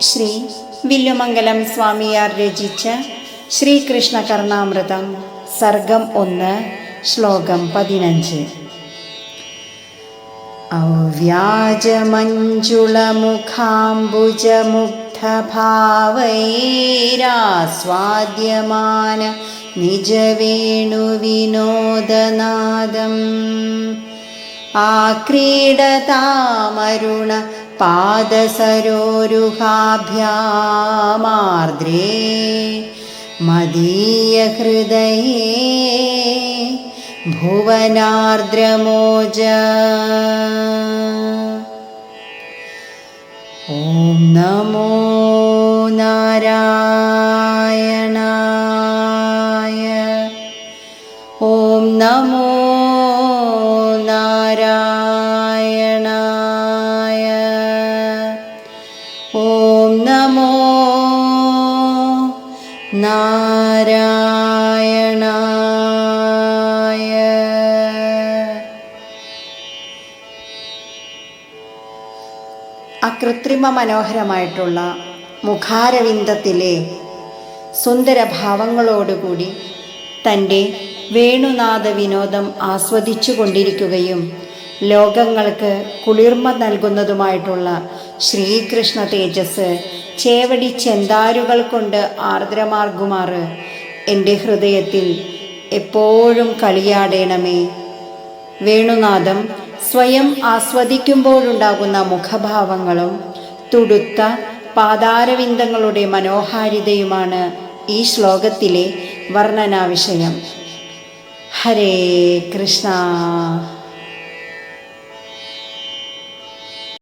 ശ്രീ വില്ലുമംഗലം സ്വാമിയാർ രചിച്ച ശ്രീകൃഷ്ണ കർണാമൃതം സർഗം ഒന്ന് ശ്ലോകം പതിനഞ്ച്. ഔവ്യാജമഞ്ജുളമുഖാംബുജമുഗ്ധഭാവൈരാസ്വാദ്യമാന നിജവേണുവിനോദനാദം. ആക്രീഡതാമരുണ പാദസരോരുഹാഭ്യാമാർദ്രേ മദീയഹൃദയേ ഭുവനാർദ്രമോജ. ഓം നമോ നാരായണായ ഓം നമോ നാരായണായ ഓം നമോ നാരായണായ. അകൃത്രിമ മനോഹരമായിട്ടുള്ള മുഖാരവിന്ദത്തിലെ സുന്ദരഭാവങ്ങളോടുകൂടി തന്റെ വേണുനാഥ വിനോദം ആസ്വദിച്ചു കൊണ്ടിരിക്കുകയും ലോകങ്ങൾക്ക് കുളിർമ നൽകുന്നതുമായിട്ടുള്ള ശ്രീകൃഷ്ണ തേജസ് ചേവടി ചെന്താരുകൾ കൊണ്ട് ആർദ്രമാർഗുമാറ് എന്റെ ഹൃദയത്തിൽ എപ്പോഴും കളിയാടേണമേ. വേണുനാഥം സ്വയം ആസ്വദിക്കുമ്പോഴുണ്ടാകുന്ന മുഖഭാവങ്ങളും തുടുത്ത പാതാരവിന്ദങ്ങളുടെ മനോഹാരിതയുമാണ് ഈ ശ്ലോകത്തിലെ വർണനാവിഷയം. ഹരേ കൃഷ്ണ.